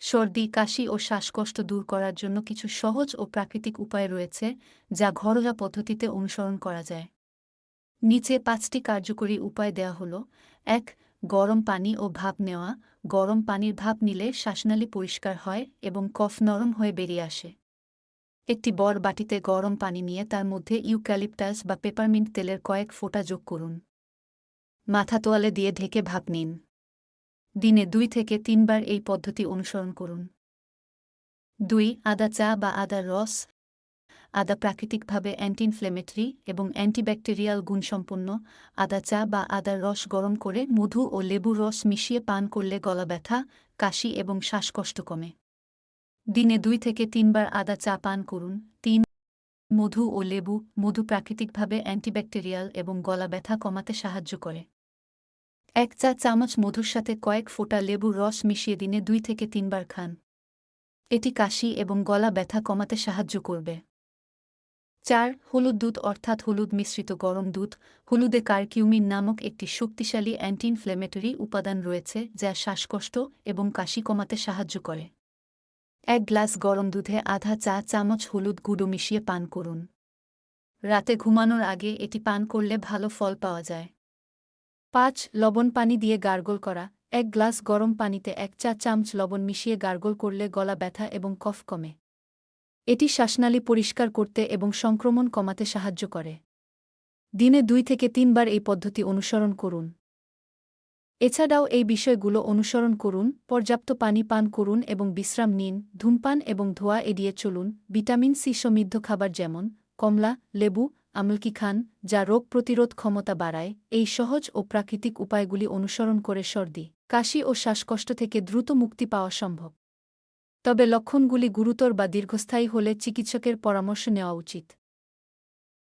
সর্দি, কাশি ও শ্বাসকষ্ট দূর করার জন্য কিছু সহজ ও প্রাকৃতিক উপায় রয়েছে যা ঘরোয়া পদ্ধতিতে অনুসরণ করা যায়। নিচে পাঁচটি কার্যকরী উপায় দেয়া হল। এক, গরম পানি ও ভাপ নেওয়া। গরম পানির ভাপ নিলে শ্বাসনালী পরিষ্কার হয় এবং কফ নরম হয়ে বেরিয়ে আসে। একটি বড় বাটিতে গরম পানি নিয়ে তার মধ্যে ইউক্যালিপটাস বা পেপারমিন্ট তেলের কয়েক ফোঁটা যোগ করুন। মাথা তোয়ালে দিয়ে ঢেকে ভাপ নিন। দিনে দুই থেকে তিনবার এই পদ্ধতি অনুসরণ করুন। দুই, আদা চা বা আদার রস। আদা প্রাকৃতিকভাবে অ্যান্টি ইনফ্লেমেটরি এবং অ্যান্টিব্যাকটেরিয়াল গুণসম্পন্ন। আদা চা বা আদার রস গরম করে মধু ও লেবুর রস মিশিয়ে পান করলে গলা ব্যথা, কাশি এবং শ্বাসকষ্ট কমে। দিনে দুই থেকে তিনবার আদা চা পান করুন। তিন, মধু ও লেবু। মধু প্রাকৃতিকভাবে অ্যান্টিব্যাকটেরিয়াল এবং গলা ব্যথা কমাতে সাহায্য করে। এক চা চামচ মধুর সাথে কয়েক ফোঁটা লেবুর রস মিশিয়ে দিনে দুই থেকে তিনবার খান। এটি কাশি এবং গলা ব্যথা কমাতে সাহায্য করবে। চার, হলুদ দুধ অর্থাৎ হলুদ মিশ্রিত গরম দুধ, হলুদে কারকিউমিন নামক একটি শক্তিশালী অ্যান্টি ইনফ্লেমেটরি উপাদান রয়েছে যা শ্বাসকষ্ট এবং কাশি কমাতে সাহায্য করে। এক গ্লাস গরম দুধে আধা চা চামচ হলুদ গুঁড়ো মিশিয়ে পান করুন। রাতে ঘুমানোর আগে এটি পান করলে ভালো ফল পাওয়া যায়। পাঁচ লবণ পানি দিয়ে গার্গল করা, এক গ্লাস গরম পানিতে এক চা চামচ লবণ মিশিয়ে গার্গল করলে গলা ব্যথা এবং কফ কমে। এটি শ্বাসনালী পরিষ্কার করতে এবং সংক্রমণ কমাতে সাহায্য করে। দিনে দুই থেকে তিনবার এই পদ্ধতি অনুসরণ করুন। এছাড়াও এই বিষয়গুলো অনুসরণ করুন, পর্যাপ্ত পানি পান করুন এবং বিশ্রাম নিন, ধূমপান এবং ধোয়া এড়িয়ে চলুন। ভিটামিন সি সমৃদ্ধ খাবার যেমন, কমলা, লেবু আমলকি খান, যা রোগ প্রতিরোধ ক্ষমতা বাড়ায়, এই সহজ ও প্রাকৃতিক উপায়গুলি অনুসরণ করে সর্দি, কাশি ও শ্বাসকষ্ট থেকে দ্রুত মুক্তি পাওয়া সম্ভব। তবে লক্ষণগুলি গুরুতর বা দীর্ঘস্থায়ী হলে চিকিৎসকের পরামর্শ নেওয়া উচিত।